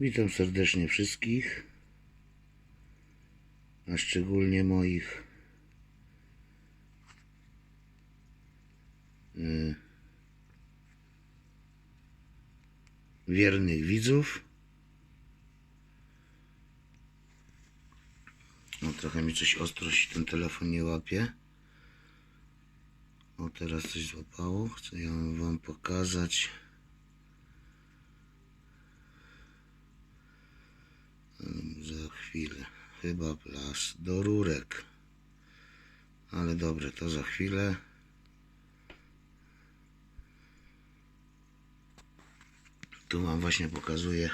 Witam serdecznie wszystkich, a szczególnie moich y, wiernych widzów. No trochę mi coś ostro się ten telefon nie łapie. O teraz coś złapało. Chcę ją wam pokazać. Za chwilę. Chyba plas do rurek. Ale dobrze, to za chwilę. Tu wam właśnie pokazuję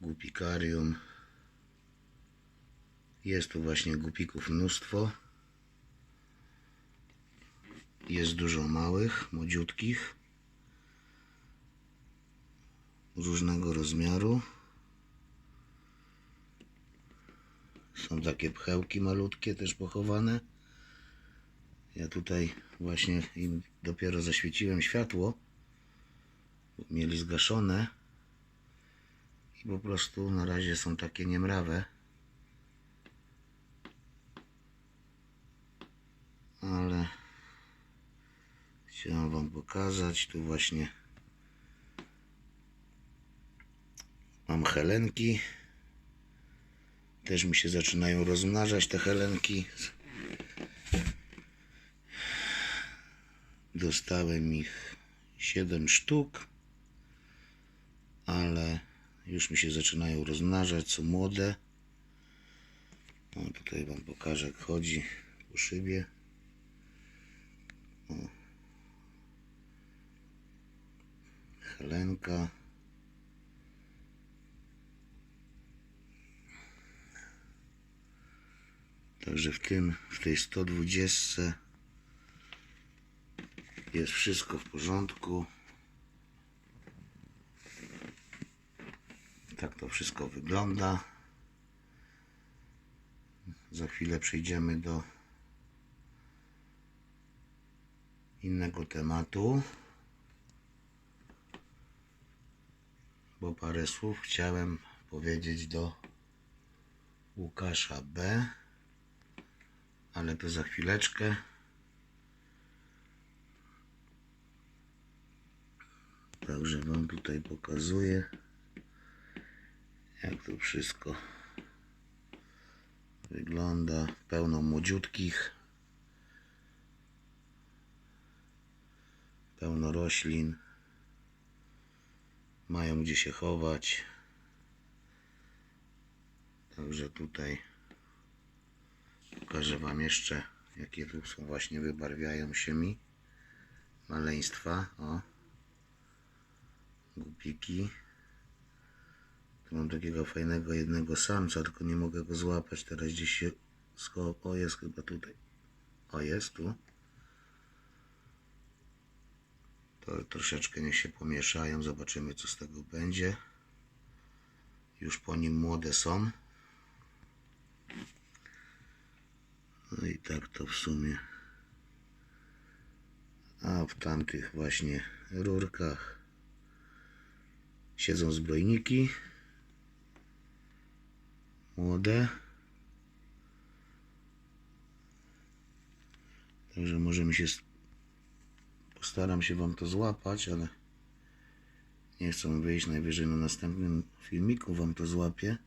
głupikarium. Jest tu właśnie głupików mnóstwo. Jest dużo małych, młodziutkich. Różnego rozmiaru. Są takie pchełki malutkie też pochowane. Ja tutaj właśnie im dopiero zaświeciłem światło. Mieli zgaszone. I po prostu na razie są takie niemrawe. Ale chciałem wam pokazać. Tu właśnie mam helenki. Też mi się zaczynają rozmnażać te helenki. Dostałem ich 7 sztuk, ale już mi się zaczynają rozmnażać, są młode. No tutaj wam pokażę jak chodzi po szybie. O. Helenka. Także w tym, w tej 120 jest wszystko w porządku. Tak to wszystko wygląda. Za chwilę przejdziemy do innego tematu. Bo parę słów chciałem powiedzieć do Łukasza B ale to za chwileczkę. Także Wam tutaj pokazuję, jak to wszystko wygląda. Pełno młodziutkich, pełno roślin. Mają gdzie się chować. Także tutaj Pokażę Wam jeszcze, jakie tu są właśnie, wybarwiają się mi maleństwa. O, głupiki. Tu mam takiego fajnego jednego samca, tylko nie mogę go złapać. Teraz gdzieś się schował. O, jest chyba tutaj. O, jest tu. To troszeczkę niech się pomieszają. Zobaczymy, co z tego będzie. Już po nim młode są. No i tak to w sumie. A w tamtych właśnie rurkach siedzą zbrojniki. Młode. Także możemy się. Postaram się Wam to złapać, ale nie chcę wyjść. Najwyżej na następnym filmiku Wam to złapię.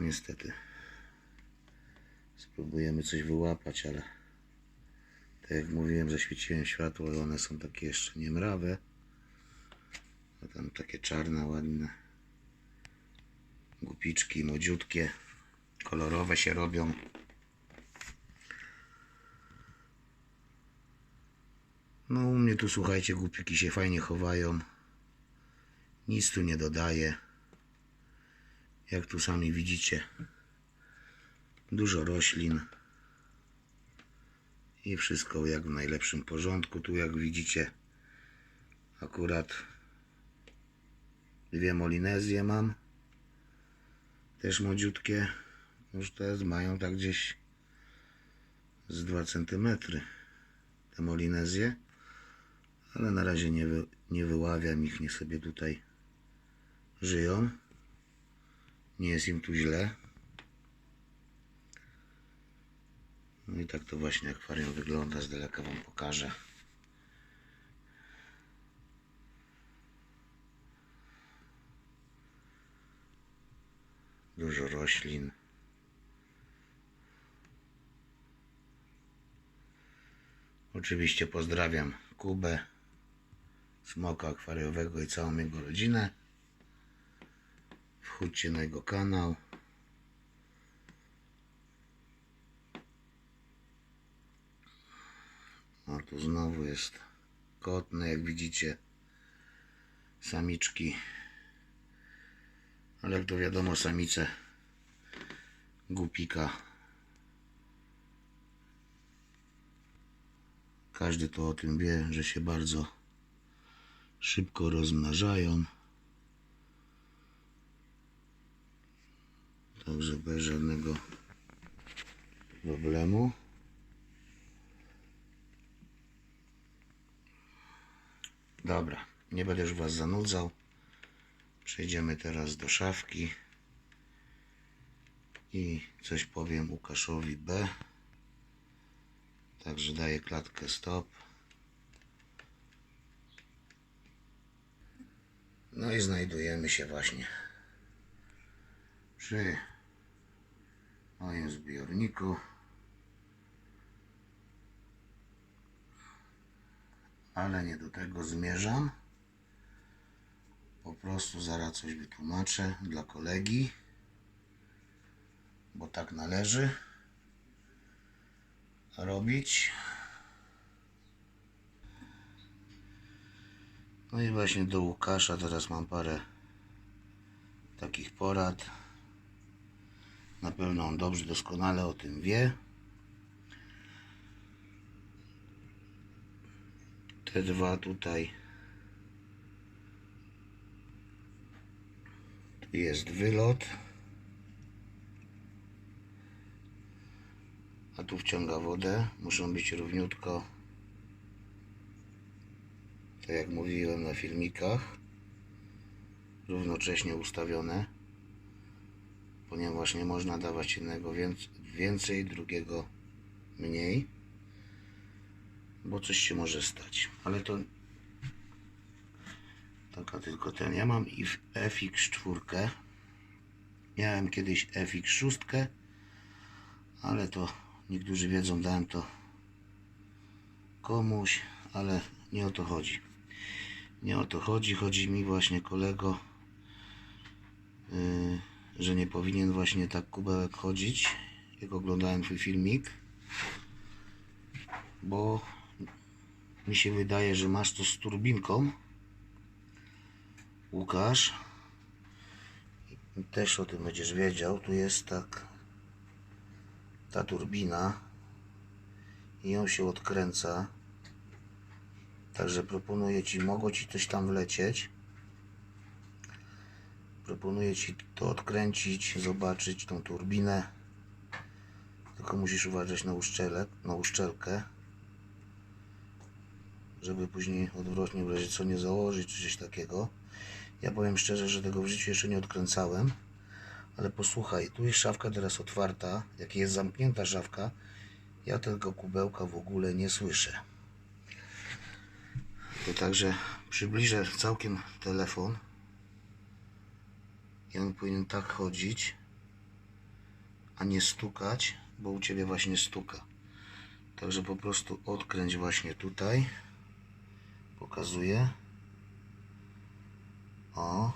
Niestety. Spróbujemy coś wyłapać, ale tak jak mówiłem, zaświeciłem światło i one są takie jeszcze niemrawe. A tam takie czarne, ładne gupiczki, młodziutkie, kolorowe się robią. No u mnie tu słuchajcie, głupiki się fajnie chowają. Nic tu nie dodaję. Jak tu sami widzicie, dużo roślin i wszystko jak w najlepszym porządku. Tu jak widzicie, akurat dwie molinezje mam, też młodziutkie. Już te mają tak gdzieś z 2 cm te molinezje, Ale na razie nie, wy, nie wyławiam ich, niech sobie tutaj żyją. Nie jest im tu źle. No i tak to właśnie akwarium wygląda, z daleka Wam pokażę. Dużo roślin. Oczywiście pozdrawiam Kubę, smoka akwariowego i całą jego rodzinę. Wchódźcie na jego kanał. O, tu znowu jest kotny, jak widzicie. Samiczki. Ale jak to wiadomo, samice głupika. Każdy to o tym wie, że się bardzo szybko rozmnażają. Także bez żadnego problemu. Dobra, nie będę już Was zanudzał. Przejdziemy teraz do szafki i coś powiem Łukaszowi B. Także daję klatkę stop. No i znajdujemy się właśnie przy moim zbiorniku. Ale nie do tego zmierzam. Po prostu zaraz coś wytłumaczę dla kolegi, bo tak należy robić. No i właśnie do Łukasza teraz mam parę takich porad. Na pewno on dobrze, doskonale o tym wie. Te dwa tutaj tu jest wylot. A tu wciąga wodę. Muszą być równiutko tak jak mówiłem na filmikach równocześnie ustawione ponieważ nie można dawać jednego więcej, drugiego mniej bo coś się może stać. Ale to taka tylko ten. Ja mam i FX4 miałem kiedyś FX6 ale to niektórzy wiedzą dałem to komuś ale nie o to chodzi. Nie o to chodzi. Chodzi mi właśnie kolego yy, że nie powinien właśnie tak kubełek chodzić jak oglądałem twój filmik bo mi się wydaje, że masz to z turbinką. Łukasz też o tym będziesz wiedział tu jest tak ta turbina i ją się odkręca. Także proponuję Ci, mogło Ci coś tam wlecieć proponuję Ci to odkręcić, zobaczyć tą turbinę. Tylko musisz uważać na, uszczelek, na uszczelkę żeby później odwrotnie w razie co nie założyć czy coś takiego. Ja powiem szczerze, że tego w życiu jeszcze nie odkręcałem ale posłuchaj, tu jest szafka teraz otwarta. Jak jest zamknięta szafka ja tego kubełka w ogóle nie słyszę. To także przybliżę całkiem telefon i on powinien tak chodzić a nie stukać bo u Ciebie właśnie stuka. Także po prostu odkręć właśnie tutaj. Pokazuję. O.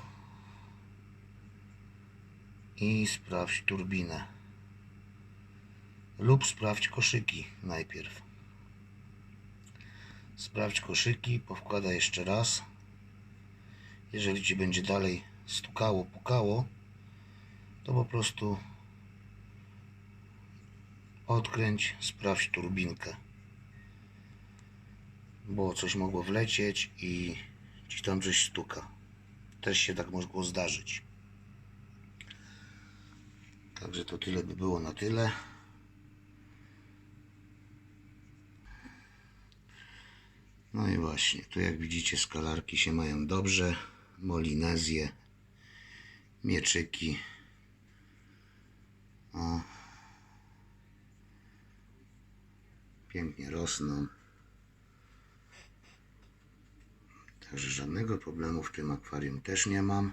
I sprawdź turbinę. Lub sprawdź koszyki najpierw. Sprawdź koszyki powkłada jeszcze raz. Jeżeli Ci będzie dalej stukało, pukało to po prostu odkręć, sprawdź turbinkę. Bo coś mogło wlecieć i Ci tam coś stuka. Też się tak mogło zdarzyć. Także to tyle by było na tyle. No i właśnie, tu jak widzicie skalarki się mają dobrze. Molinezje, mieczyki. O. Pięknie rosną. Także żadnego problemu w tym akwarium też nie mam.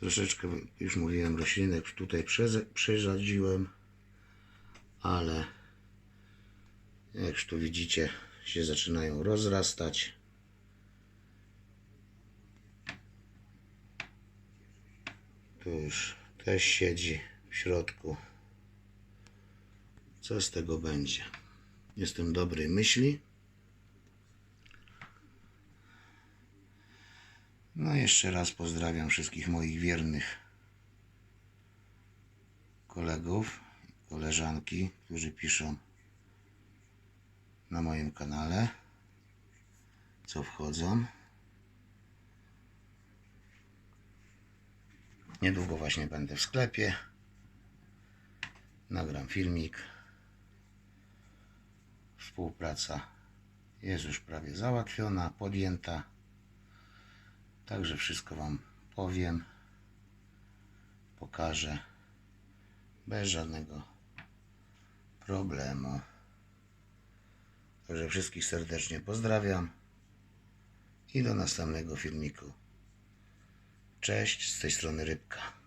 Troszeczkę, już mówiłem, roślinek tutaj przyrzadziłem, ale jak już tu widzicie, się zaczynają rozrastać. Tu już też siedzi w środku. Co z tego będzie? Jestem dobrej myśli. No jeszcze raz pozdrawiam wszystkich moich wiernych kolegów, koleżanki, którzy piszą na moim kanale, co wchodzą. Niedługo właśnie będę w sklepie. Nagram filmik. Współpraca jest już prawie załatwiona, podjęta. Także wszystko Wam powiem, pokażę bez żadnego problemu. Także wszystkich serdecznie pozdrawiam i do następnego filmiku. Cześć, z tej strony Rybka.